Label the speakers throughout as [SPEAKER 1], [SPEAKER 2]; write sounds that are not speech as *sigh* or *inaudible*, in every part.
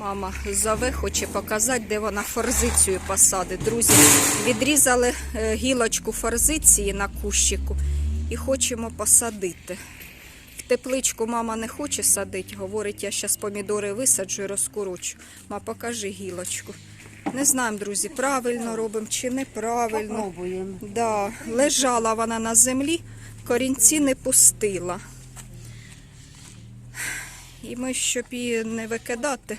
[SPEAKER 1] Мама зове, хоче показати, де вона форзицію посадить. Друзі, відрізали е, гілочку форзиції на кущику і хочемо посадити. В тепличку мама не хоче садити, говорить, я зараз помідори висаджу і розкорочу. Ма, покажи гілочку. Не знаємо, друзі, правильно робимо чи неправильно.
[SPEAKER 2] Попробуємо.
[SPEAKER 1] Да, лежала вона на землі, корінці не пустила. І ми, щоб її не викидати,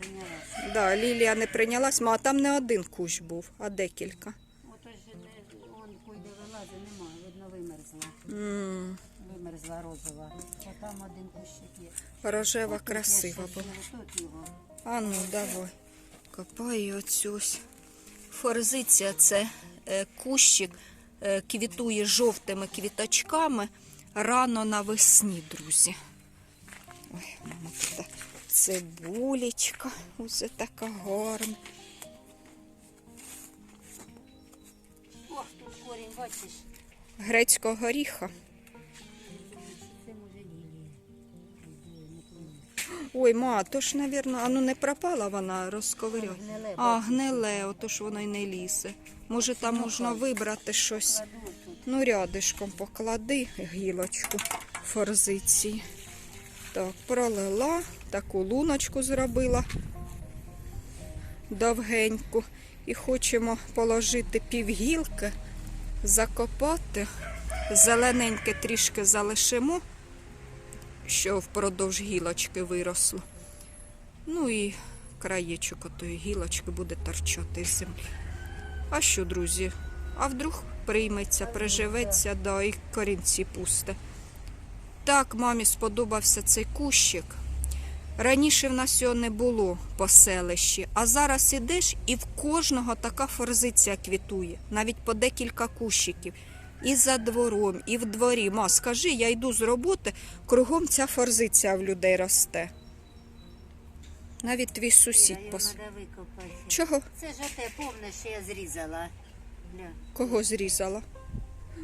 [SPEAKER 2] прийнялася.
[SPEAKER 1] да, Лілія не прийнялась, ма, а там не один кущ був, а декілька.
[SPEAKER 2] Ото ж не, он куди вилазить, немає, видно, вимерзла.
[SPEAKER 1] м
[SPEAKER 2] Вимерзла розова. А там один кущик є.
[SPEAKER 1] рожева
[SPEAKER 2] я
[SPEAKER 1] красива була.
[SPEAKER 2] Тут його.
[SPEAKER 1] А ну, давай. Копай оцю. Форзиція це е, кущик, е, квітує жовтими квіточками рано навесні, друзі. Ой, мама, тут цибулечка, ось така гарна.
[SPEAKER 2] Ох, тут корінь, бачиш.
[SPEAKER 1] Грецького горіха. Ой, ма, то ж, навірно, а ну не пропала вона, розковиряй. А, гниле, ото ж воно й не лізе. Може, там можна вибрати щось. Ну, рядишком поклади гілочку форзиції. Так, пролила, таку луночку зробила довгеньку. І хочемо положити півгілки, закопати. Зелененьке трішки залишимо, що впродовж гілочки виросло. Ну і краєчок отої гілочки буде торчати з землі. А що, друзі? А вдруг прийметься, приживеться, да, і корінці пусте. Так, мамі сподобався цей кущик. Раніше в нас його не було по селищі, а зараз ідеш і в кожного така форзиція квітує, навіть по декілька кущиків. І за двором, і в дворі. Ма, скажи, я йду з роботи, кругом ця форзиція в людей росте. Навіть твій сусід пос... Чого?
[SPEAKER 2] Це ж те, помниш, що я зрізала. Гля.
[SPEAKER 1] Кого зрізала?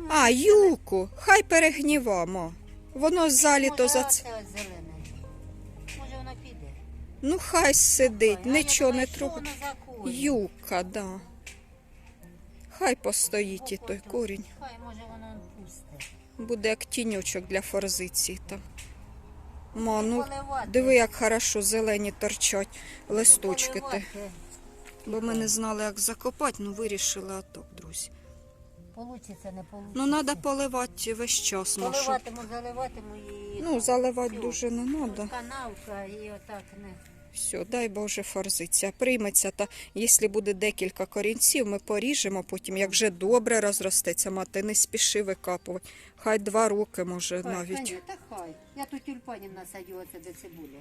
[SPEAKER 1] А, юку, хай перегніва, ма. Воно заліто за це. Ну, хай сидить, нічого не
[SPEAKER 2] корінь?
[SPEAKER 1] Юка, да. Хай постоїть і той корінь.
[SPEAKER 2] Хай, може воно пусте.
[SPEAKER 1] Буде як тіньочок для форзиції там. Ма, ну диви, як хорошо зелені торчать листочки Бо ми не знали, як закопати, ну вирішили отак, друзі.
[SPEAKER 2] Получиться, не получиться.
[SPEAKER 1] Ну, треба поливати весь час, Машу.
[SPEAKER 2] Поливатиму, заливатиму і...
[SPEAKER 1] Ну, заливати
[SPEAKER 2] Всьо.
[SPEAKER 1] дуже не треба.
[SPEAKER 2] Канавка і отак не...
[SPEAKER 1] Все, дай Боже, форзиція прийметься. Та якщо буде декілька корінців, ми поріжемо потім, як вже добре розростеться, мати не спіши викапувати. Хай два роки, може,
[SPEAKER 2] Хай,
[SPEAKER 1] навіть.
[SPEAKER 2] Таня, та хай. Я тут тюльпанів насадю оце до цибулі.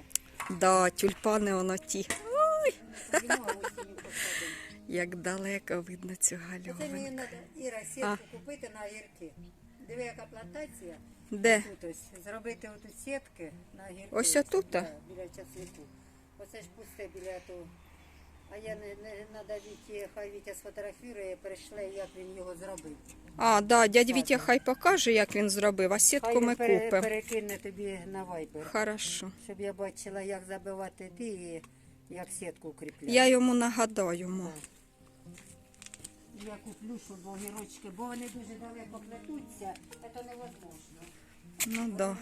[SPEAKER 1] Да, тюльпани воно ті.
[SPEAKER 2] Посадимо. *laughs*
[SPEAKER 1] Як далеко видно цю
[SPEAKER 2] Це мені треба, Іра, сітку купити на огірки. Диви, яка плантація.
[SPEAKER 1] Де?
[SPEAKER 2] Тут ось. Зробити отут сітки на огірки.
[SPEAKER 1] Ось отут,
[SPEAKER 2] Да, біля часнику. Оце ж пусте біля того. А я не, не надо Віті, хай Вітя сфотографірує, перейшли, як він його зробив.
[SPEAKER 1] А, да, дядь Вітя хай покаже, як він зробив, а сітку
[SPEAKER 2] Хай
[SPEAKER 1] ми
[SPEAKER 2] пере-
[SPEAKER 1] купимо.
[SPEAKER 2] перекине тобі на вайбер,
[SPEAKER 1] Хорошо.
[SPEAKER 2] щоб я бачила, як забивати ти і як сітку укріпляти.
[SPEAKER 1] Я йому нагадаю, ма.
[SPEAKER 2] Я куплю, щоб огірочки, бо вони дуже далеко плетуться, це невозможно.
[SPEAKER 1] Ну да.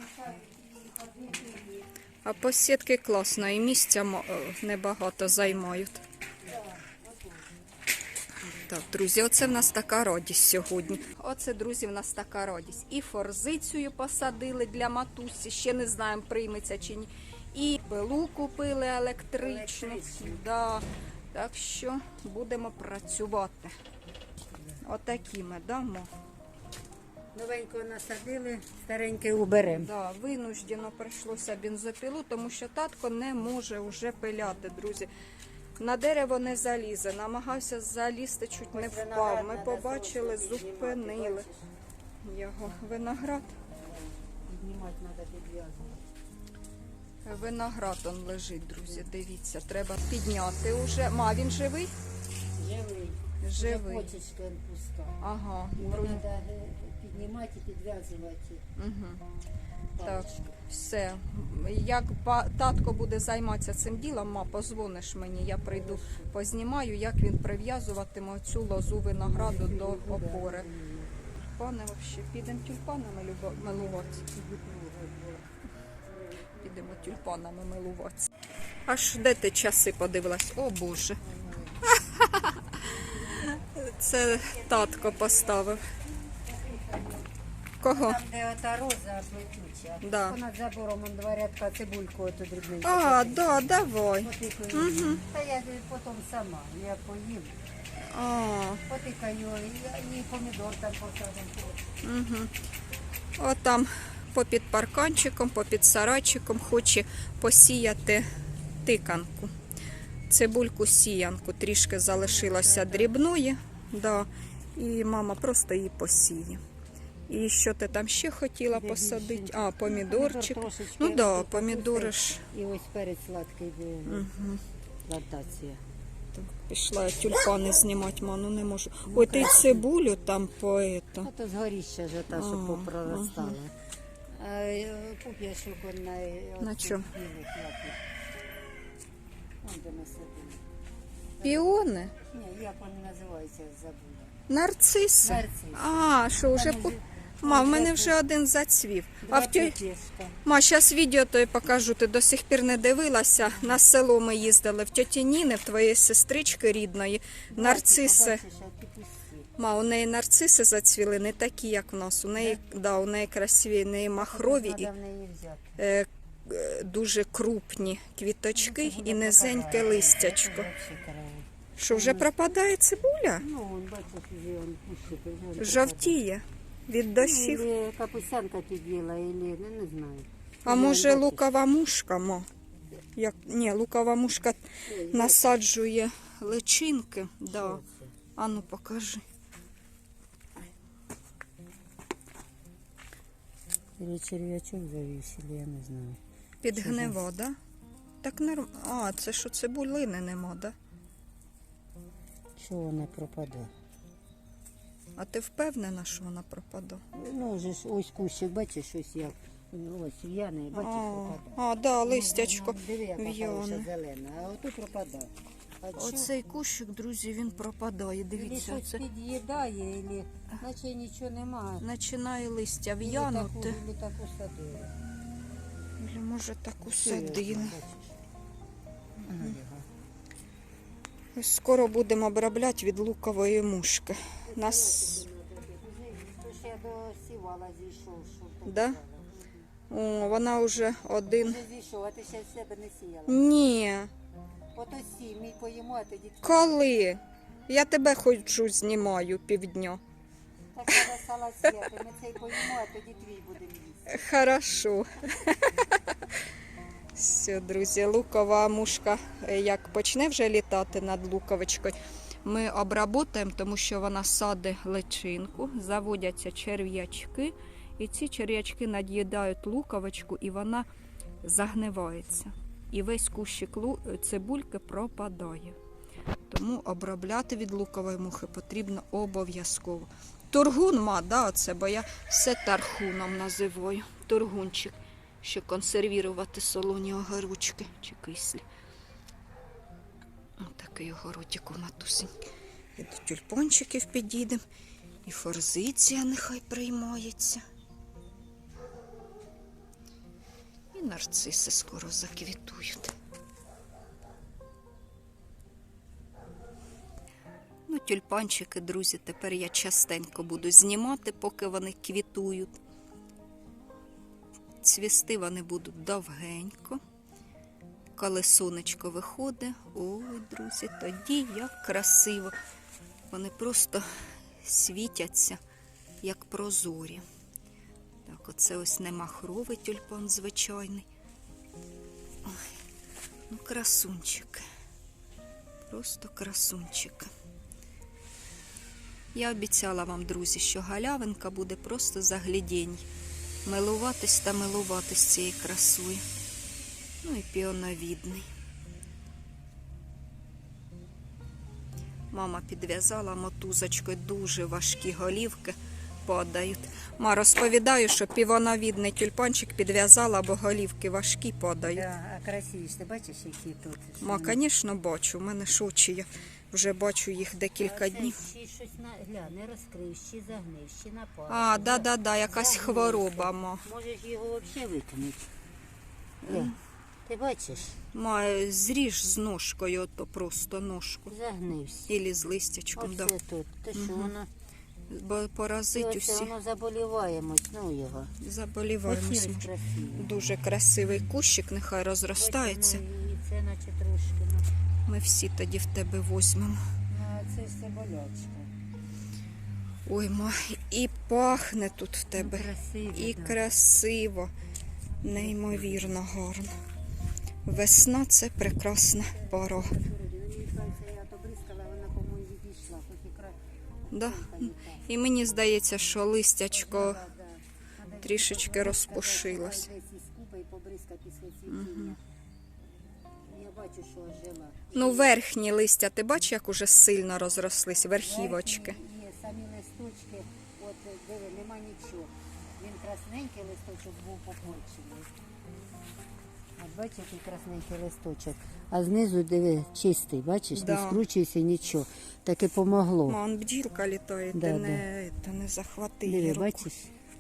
[SPEAKER 1] А посітки класно, і місця е, небагато займають. Так, друзі, оце в нас така радість сьогодні. Оце, друзі, в нас така радість. І форзицію посадили для матусі, ще не знаємо, прийметься чи ні. І пилу купили електричну.
[SPEAKER 2] Електричну.
[SPEAKER 1] Да. Так що будемо працювати. Отакі ми дамо.
[SPEAKER 2] Новенького насадили, старенький уберемо.
[SPEAKER 1] Да, винуждено прийшлося бензопілу, тому що татко не може вже пиляти, друзі. На дерево не залізе, намагався залізти, чуть не впав. Ми побачили, зупинили його. Виноград.
[SPEAKER 2] Піднімати треба підв'язувати.
[SPEAKER 1] Виноград он лежить, друзі. Дивіться, треба підняти уже. Ма, він живий?
[SPEAKER 2] Живий.
[SPEAKER 1] Живий.
[SPEAKER 2] Почечка він пуста.
[SPEAKER 1] Ага.
[SPEAKER 2] Його треба піднімати і підв'язувати
[SPEAKER 1] Угу.
[SPEAKER 2] палички.
[SPEAKER 1] Все. Як татко буде займатися цим ділом, ма, позвониш мені, я прийду, познімаю, як він прив'язуватиме цю лозу винограду до опори. Пане вообще, підемо тюльпанами милуватися. Підемо тюльпанами милуватися. Аж де ти часи подивилась? О Боже. Це татко поставив. Кого?
[SPEAKER 2] Там, де ота роза плетюча,
[SPEAKER 1] Да.
[SPEAKER 2] понад забором он два рядка цибульку оту дрібненьку.
[SPEAKER 1] А, да, давай.
[SPEAKER 2] Потикаю. Та я потім сама, я поїм.
[SPEAKER 1] А,
[SPEAKER 2] Потикаю, і, і помідор там посадимо.
[SPEAKER 1] угу. От там попід парканчиком, попід сарайчиком хоче посіяти тиканку. Цибульку сіянку трішки залишилося дрібної, да, і мама просто її посіє. І що ти там ще хотіла посадити? А, помідорчик.
[SPEAKER 2] Помідор трошечки
[SPEAKER 1] Ну да,
[SPEAKER 2] отут
[SPEAKER 1] помідори ж.
[SPEAKER 2] І ось перець сладкий.
[SPEAKER 1] Угу.
[SPEAKER 2] Плантація.
[SPEAKER 1] Так, пішла я тюльпани знімати, ма, ну не можу. Ой, ти цибулю там поета.
[SPEAKER 2] А то згоріще ж та, що попроростала. А е, пуп'яшок он на...
[SPEAKER 1] На чому?
[SPEAKER 2] Вон де ми сидимо.
[SPEAKER 1] Піони?
[SPEAKER 2] Ні, як вони називаються, забула.
[SPEAKER 1] Нарциси.
[SPEAKER 2] Нарциси.
[SPEAKER 1] А, що вже по... Ма, в мене
[SPEAKER 2] вже
[SPEAKER 1] один зацвів. А в тю... Ма, зараз відео то покажу. Ти до сих пір не дивилася. На село ми їздили в тьоті Ніни, в твоєї сестрички рідної. Нарциси. Ма, у неї нарциси зацвіли, не такі, як в нас. У неї, да, у неї красиві, у неї махрові і е, дуже крупні квіточки
[SPEAKER 2] Ну,
[SPEAKER 1] і низеньке листячко. Що вже пропадає цибуля?
[SPEAKER 2] Ну.
[SPEAKER 1] Жовтіє від дощів.
[SPEAKER 2] Ну, під'їла, ну, не знаю.
[SPEAKER 1] А може лукова мушка, мо? Як... Ні, лукова мушка насаджує личинки. Да.
[SPEAKER 2] що це?
[SPEAKER 1] А ну покажи.
[SPEAKER 2] Или черв'ячок завісили, я не знаю.
[SPEAKER 1] Під
[SPEAKER 2] Що
[SPEAKER 1] гниво, да? Так норм. А, це що цибулини нема, да?
[SPEAKER 2] Чого вона пропаде?
[SPEAKER 1] А ти впевнена, що вона пропаде?
[SPEAKER 2] Ну, вже ж ось кущик, бачиш, ось як. Ось в'яний, бачиш,
[SPEAKER 1] А,
[SPEAKER 2] пропадає.
[SPEAKER 1] а, да, листячко.
[SPEAKER 2] Ну, Диви, яка
[SPEAKER 1] в'яне.
[SPEAKER 2] хороша зелена, а отут пропадає. А?
[SPEAKER 1] Оцей кущик, друзі, він пропадає. Дивіться,
[SPEAKER 2] щось
[SPEAKER 1] це
[SPEAKER 2] під'їдає, или наче нічого немає.
[SPEAKER 1] починає листя
[SPEAKER 2] таку,
[SPEAKER 1] в'янути.
[SPEAKER 2] или таку садили.
[SPEAKER 1] Или може?
[SPEAKER 2] Ага, його.
[SPEAKER 1] Ось Скоро будемо обробляти від лукової мушки. Нас
[SPEAKER 2] я до сівала зійшов, що
[SPEAKER 1] Да? О, вона вже один.
[SPEAKER 2] Вже зійшов, а ти ще з себе не сіяла.
[SPEAKER 1] Ні.
[SPEAKER 2] Ото сій, мій поїмо, а тоді
[SPEAKER 1] Коли? Я тебе ходжу знімаю півдня.
[SPEAKER 2] так треба сала сіяти. Ми цей поїмо, а тоді твій будемо їсти.
[SPEAKER 1] Хорошо. *laughs* Все, друзі, лукова мушка, е, як почне вже літати над луковичкою, ми обработаємо, тому що вона саде личинку, заводяться черв'ячки, і ці черв'ячки над'їдають луковичку, і вона загнивається. І весь кущик цибульки пропадає. Тому обробляти від лукової мухи потрібно обов'язково. Тургун ма, да, оце, бо я все тархуном називаю. Тургунчик, що консервірувати солоні огорочки чи кислі. Отакий огородик у матусеньки. І до тюльпончиків підійдемо. І форзиція нехай приймається. І нарциси скоро заквітують. Ну, тюльпанчики, друзі, тепер я частенько буду знімати, поки вони квітують. Цвісти вони будуть довгенько. Коли сонечко виходить, ой, друзі, тоді як красиво. Вони просто світяться, як прозорі. Так, оце ось не махровий тюльпан звичайний. Ой, ну красунчик. Просто красунчик. Я обіцяла вам, друзі, що галявинка буде просто заглядінь. Милуватись та милуватись цією красою. Ну і піоновідний. Мама підв'язала мотузочкою дуже важкі голівки. падають. Ма, розповідаю, що півоновідний тюльпанчик підв'язала, бо голівки важкі падають.
[SPEAKER 2] Да, а красиві ти бачиш, які тут.
[SPEAKER 1] Ма, звісно, бачу. У мене ж очі, вже бачу їх декілька днів.
[SPEAKER 2] Ще щось на гля, не розкрив, ще загнив.
[SPEAKER 1] А, да-да-да, якась хвороба, ма.
[SPEAKER 2] Можеш його взагалі викинути. Гля, Ти бачиш?
[SPEAKER 1] Ма, зріж з ножкою, то просто ножку.
[SPEAKER 2] Загнився.
[SPEAKER 1] Ілі з листячком,
[SPEAKER 2] Оце
[SPEAKER 1] да.
[SPEAKER 2] тут. Ти що воно?
[SPEAKER 1] Бо
[SPEAKER 2] І
[SPEAKER 1] поразить
[SPEAKER 2] оце
[SPEAKER 1] усі.
[SPEAKER 2] воно заболіваємось, ну його.
[SPEAKER 1] Заболіваємось.
[SPEAKER 2] Красиво.
[SPEAKER 1] Дуже красивий кущик, нехай розростається.
[SPEAKER 2] Бачиш, ну, і це наче трошки. Ну,
[SPEAKER 1] Ми всі тоді в тебе візьмемо.
[SPEAKER 2] це це болячка.
[SPEAKER 1] Ой, ма, і пахне тут в тебе.
[SPEAKER 2] Ну, красиво,
[SPEAKER 1] І
[SPEAKER 2] да.
[SPEAKER 1] красиво, неймовірно гарно. Весна це прекрасна пора. Да. І мені здається, що листячко трішечки розпушилось.
[SPEAKER 2] Бачу, що ожила.
[SPEAKER 1] Ну, верхні листя, ти бачиш, як уже сильно розрослись, верхівочки.
[SPEAKER 2] Верхні Є самі листочки, от диви, нема нічого. Він красненький листочок був попорчений. От бачиш, який красненький листочок. А знизу диви, чистий, бачиш,
[SPEAKER 1] Да.
[SPEAKER 2] не скручується нічого. Таке помогло.
[SPEAKER 1] Ман, бджілка літає,
[SPEAKER 2] Да,
[SPEAKER 1] ти не, ти не захвати її
[SPEAKER 2] Диви,
[SPEAKER 1] руку.
[SPEAKER 2] бачиш?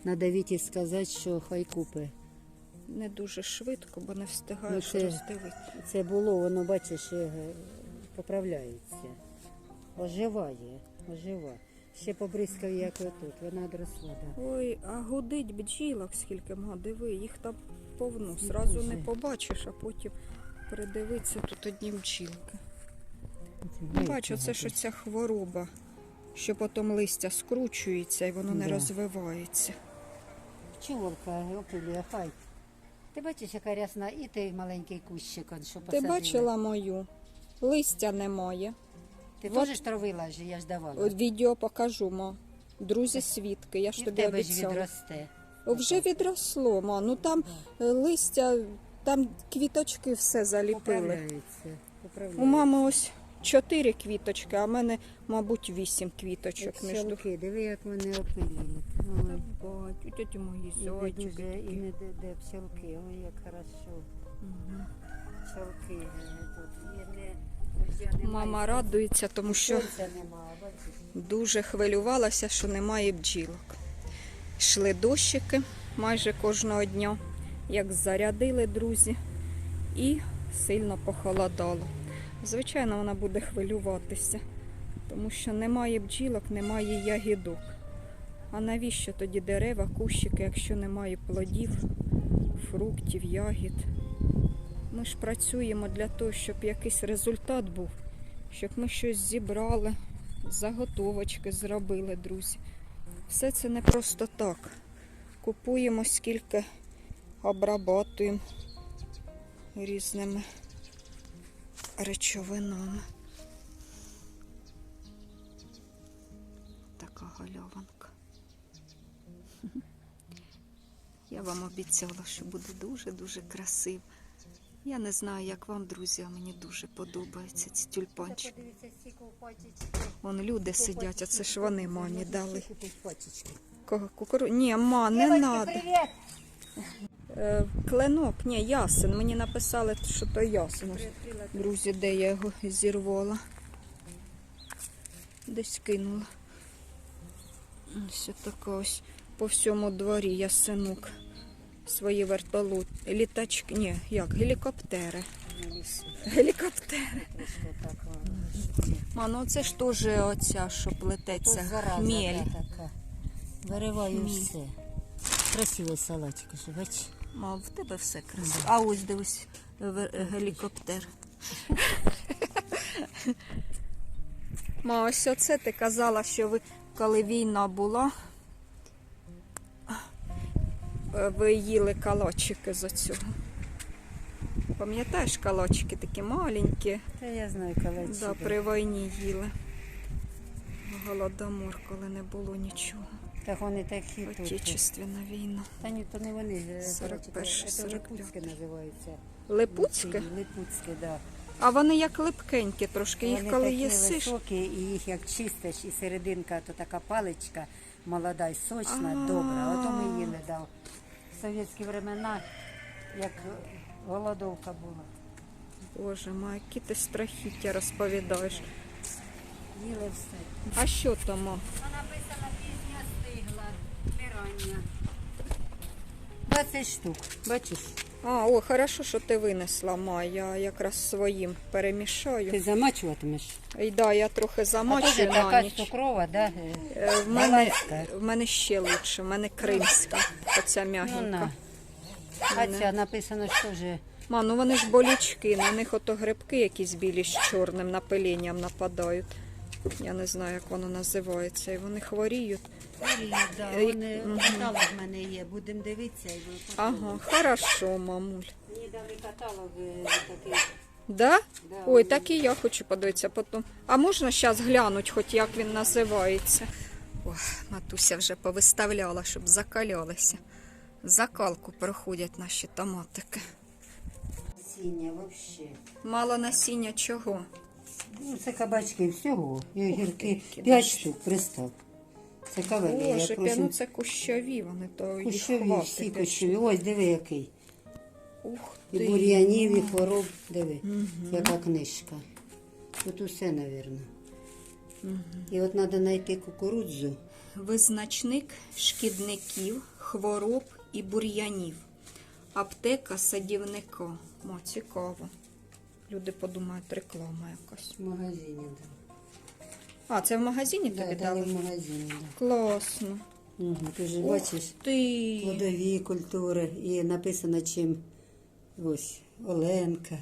[SPEAKER 2] Надо Віті сказати, що хай купи.
[SPEAKER 1] Не дуже швидко, бо не встигаєш
[SPEAKER 2] Ну, це-
[SPEAKER 1] роздивитися.
[SPEAKER 2] Це було, воно, бачиш, е, поправляється. Оживає, ожива. Ще побризкав, як отут, вона одросла. Да.
[SPEAKER 1] Ой, а гудить бджілок скільки ма, диви, їх там повно. Зразу не побачиш, а потім придивитися тут одні бджілки. Бачу, це ж оця хвороба, що потім листя скручується і воно не
[SPEAKER 2] Да.
[SPEAKER 1] розвивається.
[SPEAKER 2] Пчолка опилює, хай. Ти бачиш, яка рясна, і той маленький кущик, он, що
[SPEAKER 1] Ти бачила мою? Листя немає.
[SPEAKER 2] Ти теж травила ж, я ж давала.
[SPEAKER 1] От відео покажу, ма. Друзі свідки, я ж
[SPEAKER 2] і в
[SPEAKER 1] тобі
[SPEAKER 2] тебе ж
[SPEAKER 1] обіцяла.
[SPEAKER 2] відросте.
[SPEAKER 1] Вже відросло, ма. Ну там е, листя, там квіточки все заліпили.
[SPEAKER 2] Поправляється. поправляється.
[SPEAKER 1] У мами ось чотири квіточки, а в мене, мабуть, вісім квіточок між
[SPEAKER 2] пчолки, диви, як вони опилюють. Ой.
[SPEAKER 1] Тьоті мої
[SPEAKER 2] І не
[SPEAKER 1] зайчики.
[SPEAKER 2] дуже, і не де, де пчелки, ой, як хорошо. Е, тут. І не,
[SPEAKER 1] Мама радується, тому що дуже хвилювалася, що немає бджілок. Йшли дощики майже кожного дня, як зарядили друзі, і сильно похолодало. Звичайно, вона буде хвилюватися, тому що немає бджілок, немає ягідок. А навіщо тоді дерева, кущики, якщо немає плодів, фруктів, ягід? Ми ж працюємо для того, щоб якийсь результат був, щоб ми щось зібрали, заготовочки зробили, друзі. Все це не просто так. Купуємо скільки обрабатуємо різними речовинами. Така гальованка. *laughs* Я вам обіцяла, що буде дуже-дуже красиво. Я не знаю, як вам, друзі, а мені дуже подобаються ці тюльпанчики. Вон люди сидять, а це ж вони мамі дали. Кукуру... Ні, ма, не треба. Е, кленок, ні, ясен. Мені написали, що то ясен. Друзі, де я його зірвала. Десь кинула. Ось така ось по всьому дворі ясенок. Свої вертолут. Літачки. Ні, як? Гелікоптери. Гелікоптери. Ма, ну це ж теж оця, що плететься. Хмель.
[SPEAKER 2] Вириваю все. Красивий салатик, бачиш?
[SPEAKER 1] Ма, в тебе все красиво. А ось дивись, гелікоптер. Ма, ось оце ти казала, що ви, коли війна була, е, ви їли калачики з оцього. Пам'ятаєш, калачики такі маленькі,
[SPEAKER 2] Та я знаю, коли
[SPEAKER 1] да, при війні їли. Голодомор, коли не було нічого.
[SPEAKER 2] Так вони такі тут.
[SPEAKER 1] Отечественна війна.
[SPEAKER 2] Та ні, то не вони. е,
[SPEAKER 1] 41-й,
[SPEAKER 2] Це
[SPEAKER 1] 45-й.
[SPEAKER 2] Липуцьке називається.
[SPEAKER 1] Липуцьке?
[SPEAKER 2] Липуцьке, да.
[SPEAKER 1] А вони як липкенькі трошки. Їх
[SPEAKER 2] Вони
[SPEAKER 1] коли
[SPEAKER 2] такі
[SPEAKER 1] їсиш,
[SPEAKER 2] високі, і їх як чистиш, і серединка, то така паличка, молода і сочна,
[SPEAKER 1] А.
[SPEAKER 2] добра. Ото ми їли да. в совєтські времена, як голодовка була.
[SPEAKER 1] Боже мой, які ти страхіття розповідаєш.
[SPEAKER 2] Їли все.
[SPEAKER 1] А що там? о?
[SPEAKER 2] 20 штук, бачиш?
[SPEAKER 1] А, о, хорошо, що ти винесла, ма. Я якраз своїм перемішаю.
[SPEAKER 2] Ти замачуватимеш?
[SPEAKER 1] І да, я трохи
[SPEAKER 2] А
[SPEAKER 1] на
[SPEAKER 2] така
[SPEAKER 1] ніч.
[SPEAKER 2] цукрова, да?
[SPEAKER 1] Е, В мене, в мене ще лучше, в мене кримська, оця
[SPEAKER 2] Ну,
[SPEAKER 1] м'ягенька.
[SPEAKER 2] на. А ця написано, що вже
[SPEAKER 1] Ма, ну вони ж болючки, на них ото грибки якісь білі з чорним напиленням нападають. Я не знаю, як воно називається. І вони хворіють.
[SPEAKER 2] Да,
[SPEAKER 1] Е,
[SPEAKER 2] вони каталог в мене є. Будемо дивитися і ви
[SPEAKER 1] Ага, хорошо, мамуль.
[SPEAKER 2] Мені дали каталог е, такий.
[SPEAKER 1] Да?
[SPEAKER 2] Да,
[SPEAKER 1] Ой, так і я хочу подивитися потім. А можна зараз глянути, хоч як він називається? О, матуся вже повиставляла, щоб закалялися. Закалку проходять наші томатики.
[SPEAKER 2] Насіння взагалі.
[SPEAKER 1] Мало насіння чого?
[SPEAKER 2] Ну, це кабачки всього. І огірки. П'ять штук, пристав. Це кавелі.
[SPEAKER 1] Боже,
[SPEAKER 2] я
[SPEAKER 1] ну це кущові, вони то їх
[SPEAKER 2] Кущові,
[SPEAKER 1] хватить.
[SPEAKER 2] всі кущові. Ось диви який.
[SPEAKER 1] Ух
[SPEAKER 2] І бур'янів, і хвороб. Диви, яка книжка. Тут усе, мабуть. І от треба знайти кукурудзу.
[SPEAKER 1] Визначник шкідників, хвороб і бур'янів. Аптека садівника. О, цікаво. Люди подумають, реклама якась.
[SPEAKER 2] В магазині, так.
[SPEAKER 1] А, це в магазині
[SPEAKER 2] Да.
[SPEAKER 1] тобі
[SPEAKER 2] Да, дали
[SPEAKER 1] дали?
[SPEAKER 2] в магазині, так.
[SPEAKER 1] Класно.
[SPEAKER 2] Угу, ти ж
[SPEAKER 1] Ух
[SPEAKER 2] бачиш
[SPEAKER 1] ти.
[SPEAKER 2] плодові культури і написано чим ось Оленка.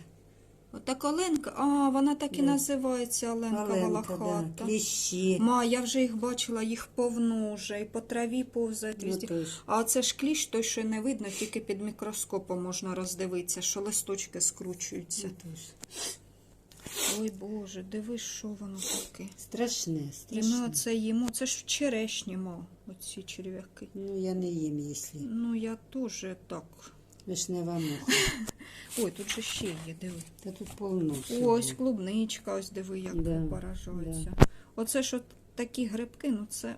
[SPEAKER 1] Отак Оленка. А, вона так і називається Оленка
[SPEAKER 2] Оленка,
[SPEAKER 1] Волохата.
[SPEAKER 2] да. кліщі.
[SPEAKER 1] Ма, я вже їх бачила, їх повно вже, і по траві повзають
[SPEAKER 2] Ну,
[SPEAKER 1] везде. А це ж кліщ той, що не видно, тільки під мікроскопом можна роздивитися, що листочки скручуються.
[SPEAKER 2] Тож.
[SPEAKER 1] Ой Боже, дивись, що воно таке.
[SPEAKER 2] Страшне, страшне.
[SPEAKER 1] І ми оце їмо. Це ж черешні, ма, оці черв'яки.
[SPEAKER 2] Ну, я не їм, якщо.
[SPEAKER 1] Ну, я теж так.
[SPEAKER 2] Вишнева муха. *laughs*
[SPEAKER 1] Ой, тут же ще є, диви.
[SPEAKER 2] Та тут повно всього.
[SPEAKER 1] Ось клубничка, ось диви, як
[SPEAKER 2] Да,
[SPEAKER 1] поражається. Оце що такі грибки, ну це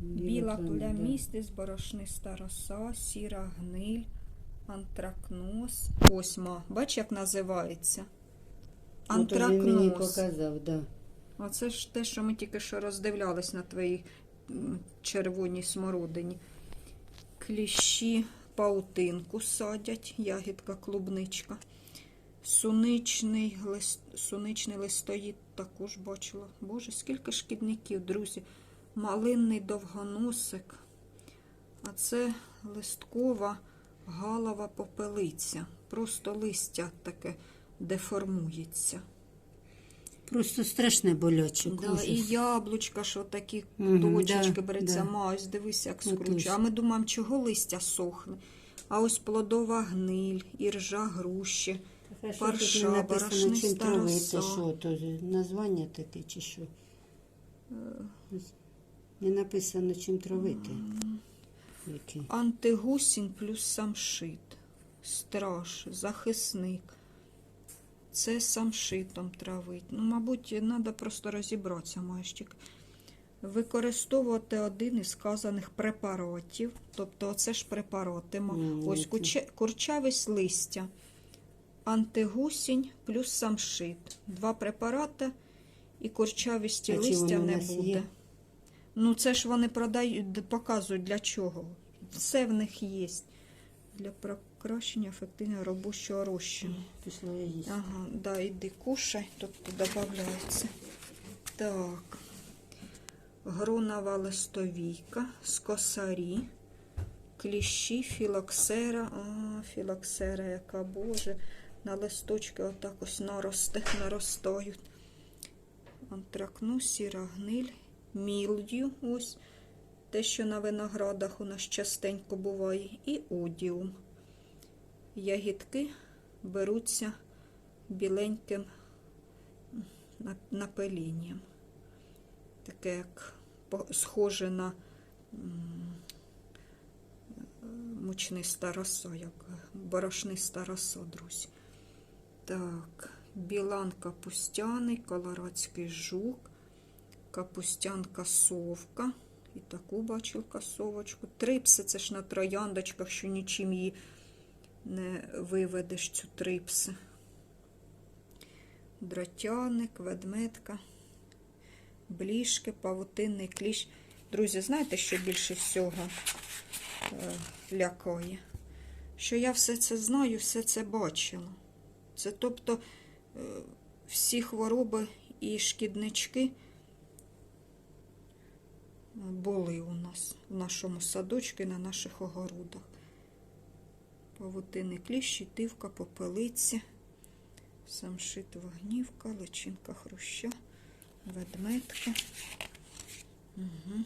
[SPEAKER 1] біла
[SPEAKER 2] плям, да.
[SPEAKER 1] плямістість, борошниста роса, сіра гниль, антракноз. Ось ма, бач, як називається.
[SPEAKER 2] Ну, то він мені
[SPEAKER 1] Антракноз.
[SPEAKER 2] показав, да.
[SPEAKER 1] Оце ж те, що ми тільки що роздивлялись на твоїй червоній смородині. Кліщі паутинку садять, ягідка клубничка. Суничний, лист, суничний листоїд також бачила. Боже, скільки шкідників, друзі. Малинний довгоносик. А це листкова галова попелиця. Просто листя таке деформується.
[SPEAKER 2] Просто страшне боляче.
[SPEAKER 1] Да, і яблучка, що такі точечки
[SPEAKER 2] да,
[SPEAKER 1] береться,
[SPEAKER 2] да.
[SPEAKER 1] мазь, дивись, як скручує. А ми думаємо, чого листя сохне. А ось плодова гниль, іржа груші.
[SPEAKER 2] Що
[SPEAKER 1] парша,
[SPEAKER 2] не написано, чим травити, що то названня таке чи що?
[SPEAKER 1] Е.
[SPEAKER 2] Не написано, чим травити.
[SPEAKER 1] Антигусінь плюс самшит. Страж, захисник. Це самшитом травить. Ну, мабуть, треба просто розібратися, Майщик. Використовувати один із сказаних препаратів. Тобто, оце ж препарати. Ма- Ось куче- курчавість листя. Антигусінь плюс самшит. Два препарати і курчавісті
[SPEAKER 2] А
[SPEAKER 1] листя не буде.
[SPEAKER 2] є?
[SPEAKER 1] Ну, це ж вони продають, показують для чого. Все в них є. Для покращення ефективного робочого розчину.
[SPEAKER 2] Пішла я їсти.
[SPEAKER 1] Ага, да, іди кушай, тут додається. Так. Гронова листовійка, скосарі, кліщі, філоксера. А, філоксера, яка боже. На листочки отак ось наросте, *laughs* наростають. Антракну, сіра гниль, мілдю, ось. Те, що на виноградах у нас частенько буває, і одіум. Ягідки беруться біленьким на- напилінням. Таке, як схоже на мучниста роса, як борошниста роса, друзі. Так, білан капустяний, колорадський жук, капустянка совка, І таку бачу касовочку. Трипси це ж на трояндочках, що нічим її не виведеш, цю трипси. Дротяник, ведмедка, бліжки, павутинний кліщ. Друзі, знаєте, що більше всього е, лякає? Що я все це знаю, все це бачила. Це тобто е, всі хвороби і шкіднички були у нас в нашому садочку на наших огородах. Павутини кліщі, тивка, попелиці, самшит вогнівка, личинка хруща, ведмедка. Угу.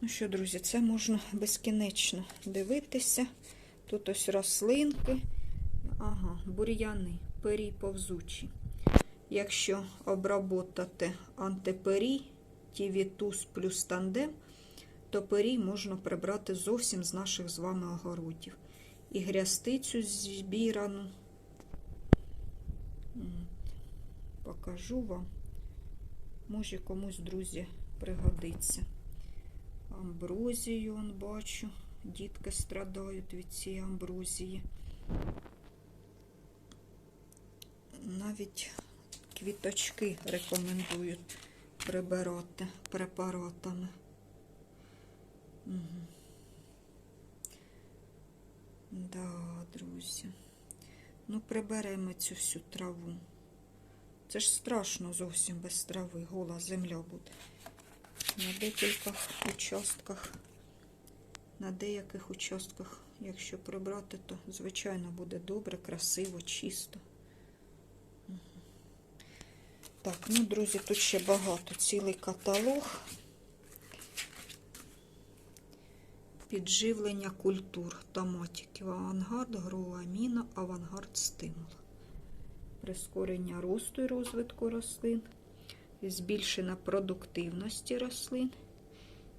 [SPEAKER 1] Ну що, друзі, це можна безкінечно дивитися. Тут ось рослинки. Ага, бур'яни, пері повзучі. Якщо обработати антиперій, тівітус плюс тандем, то перій можна прибрати зовсім з наших з вами огородів. І грястицю збірану. Покажу вам. Може комусь, друзі, пригодиться. Амброзію, он бачу. Дітки страдають від цієї амброзії. Навіть квіточки рекомендують прибирати препаратами. Угу. Да, друзі. Ну, приберемо цю всю траву. Це ж страшно зовсім без трави. Гола земля буде. На декількох участках, на деяких участках, якщо прибрати, то звичайно буде добре, красиво, чисто. Так, ну, друзі, тут ще багато, цілий каталог. Підживлення культур томатиків. Авангард, гроаміна, авангард стимул. Прискорення росту і розвитку рослин, збільшення продуктивності рослин,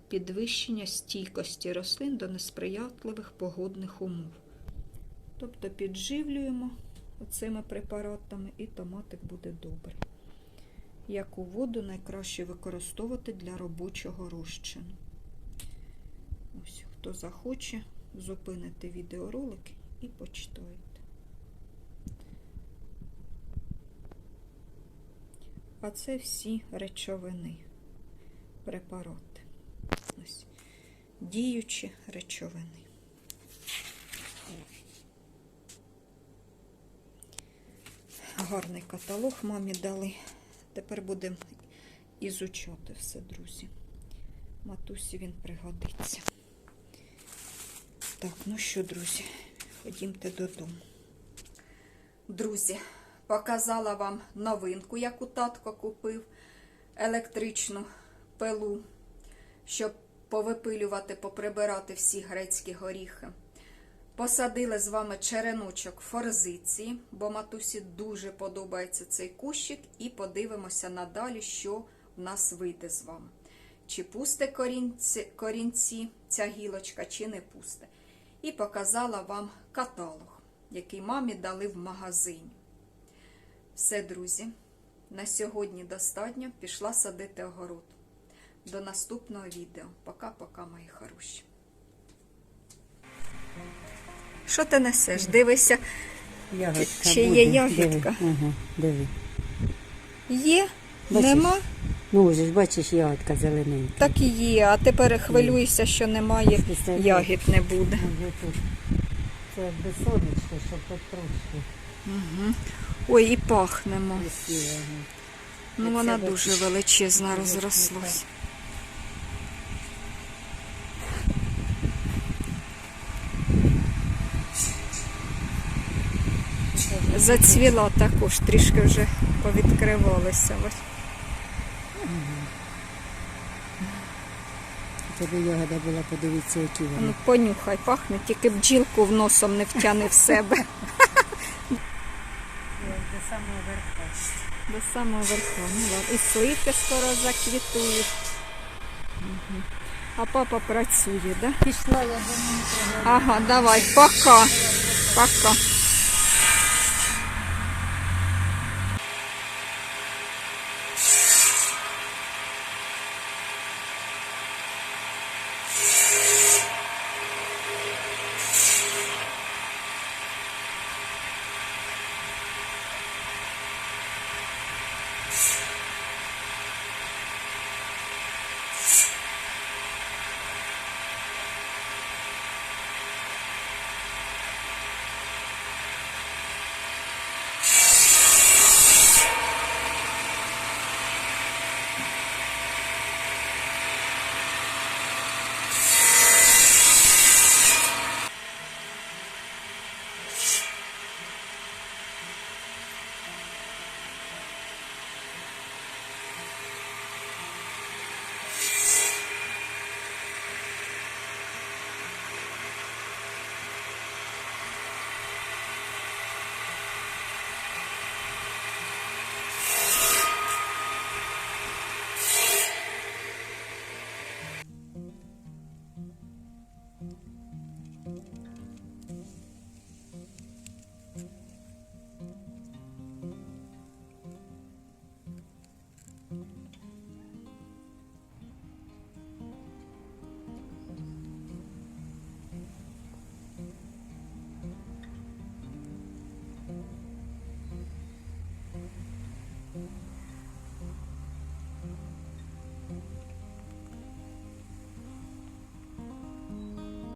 [SPEAKER 1] підвищення стійкості рослин до несприятливих погодних умов. Тобто підживлюємо оцими препаратами і томатик буде добрий. Яку воду найкраще використовувати для робочого розчину. Хто захоче, зупинити відеоролик і почитайте. А це всі речовини, препарати. Ось, діючі речовини. Гарний каталог мамі дали. Тепер будемо ізучати все, друзі. Матусі він пригодиться. Так, ну що, друзі, ходімте додому. Друзі, показала вам новинку, яку татко купив, електричну пилу, щоб повипилювати, поприбирати всі грецькі горіхи. Посадили з вами череночок форзиції, бо матусі дуже подобається цей кущик, і подивимося надалі, що в нас вийде з вами. Чи пусте корінці, корінці ця гілочка, чи не пусте. І показала вам каталог, який мамі дали в магазині. Все, друзі, на сьогодні достатньо. Пішла садити огород. До наступного відео. Пока-пока, мої хороші. Що ти несеш? Дивися,
[SPEAKER 2] Ягодка
[SPEAKER 1] Ще є
[SPEAKER 2] буде.
[SPEAKER 1] ягідка.
[SPEAKER 2] Диви. Диви.
[SPEAKER 1] є,
[SPEAKER 2] Бачиш?
[SPEAKER 1] нема,
[SPEAKER 2] Ну, ось ж бачиш, ягодка зелененька.
[SPEAKER 1] так і є. А тепер хвилюйся, що немає, ягід не буде.
[SPEAKER 2] Це якби сонечко, щоб хоч трошки
[SPEAKER 1] Угу. Ой, і пахнемо. Ну, вона дуже величезна розрослась. Зацвіла також, трішки вже повідкривалися. Ось.
[SPEAKER 2] Тобі ягода була, подивіться, які
[SPEAKER 1] Ну, понюхай, пахне, тільки бджілку в носом не втяни в себе.
[SPEAKER 2] До самого верха.
[SPEAKER 1] До самого верху. Ну, ладно. І сливки скоро заквітують. А папа працює, да?
[SPEAKER 2] Пішла, я думаю,
[SPEAKER 1] Ага, давай, пока. Пока.